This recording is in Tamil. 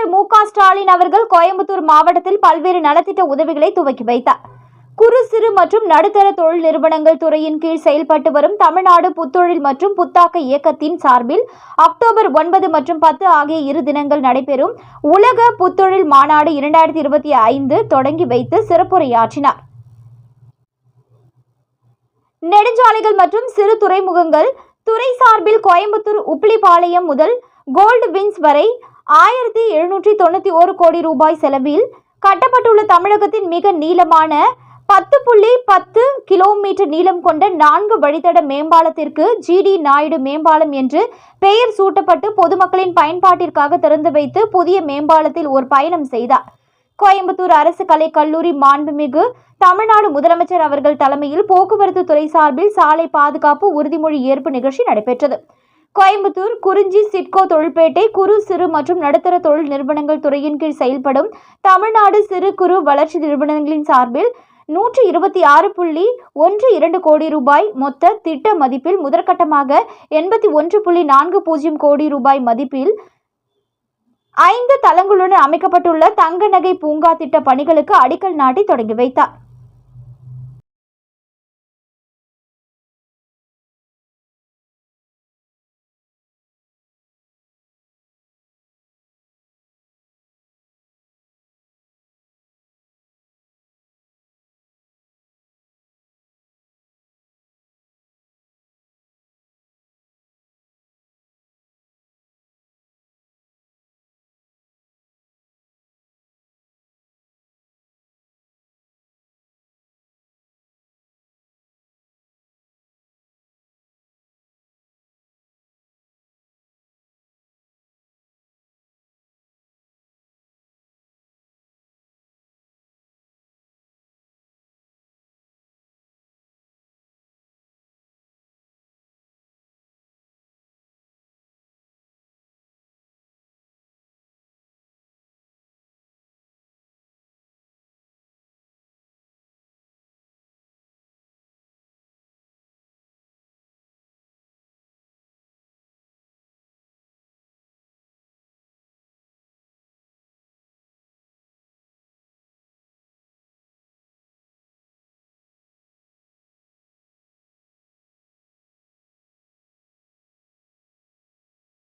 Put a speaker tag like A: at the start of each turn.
A: முதலமைச்சர் மு க ஸ்டாலின் அவர்கள் கோயம்புத்தூர் மாவட்டத்தில் பல்வேறு நலத்திட்ட உதவிகளை துவக்கி வைத்தார். குறு சிறு மற்றும் நடுத்தர தொழில் நிறுவனங்கள் துறையின் கீழ் செயல்பட்டு வரும் தமிழ்நாடு புத்தொழில் மற்றும் புத்தாக்க இயக்கத்தின் சார்பில் அக்டோபர் ஒன்பது மற்றும் பத்து ஆகிய இரு தினங்கள் நடைபெறும் உலக புத்தொழில் மாநாடு இரண்டாயிரத்தி இருபத்தி ஐந்து தொடங்கி வைத்து சிறப்புரையாற்றினார். நெடுஞ்சாலைகள் மற்றும் சிறு துறைமுகங்கள் துறை சார்பில் கோயம்புத்தூர் உப்ளிபாளையம் முதல் கோல்டு வின்ஸ் வரை ஆயிரத்தி எழுநூற்றி தொண்ணூற்றி ஒரு கோடி ரூபாய் செலவில் கட்டப்பட்டுள்ள தமிழகத்தின் மிக நீளமான பத்து புள்ளி பத்து கிலோமீட்டர் நீளம் கொண்ட நான்கு வழித்தட மேம்பாலத்திற்கு ஜிடி நாயுடு மேம்பாலம் என்று பெயர் சூட்டப்பட்டு பொதுமக்களின் பயன்பாட்டிற்காக திறந்து வைத்து புதிய மேம்பாலத்தில் ஒரு பயணம் செய்தார். கோயம்புத்தூர் அரசு கலைக்கல்லூரி மாண்புமிகு தமிழ்நாடு முதலமைச்சர் அவர்கள் தலைமையில் போக்குவரத்து துறை சார்பில் சாலை பாதுகாப்பு உறுதிமொழி ஏற்பு நிகழ்ச்சி நடைபெற்றது. கோயம்புத்தூர் குறிஞ்சி சிட்கோ தொழில்பேட்டை குறு சிறு மற்றும் நடுத்தர தொழில் நிறுவனங்கள் துறையின் கீழ் செயல்படும் தமிழ்நாடு சிறு குறு வளர்ச்சி நிறுவனங்களின் சார்பில் நூற்றி இருபத்தி ஆறு புள்ளி ஒன்று இரண்டு கோடி ரூபாய் மொத்த திட்ட மதிப்பில் முதற்கட்டமாக எண்பத்தி ஒன்று புள்ளி நான்கு பூஜ்ஜியம் கோடி ரூபாய் மதிப்பில் ஐந்து தளங்களுடன் அமைக்கப்பட்டுள்ள தங்க நகை பூங்கா திட்ட பணிகளுக்கு அடிக்கல் நாட்டி தொடங்கி வைத்தார்.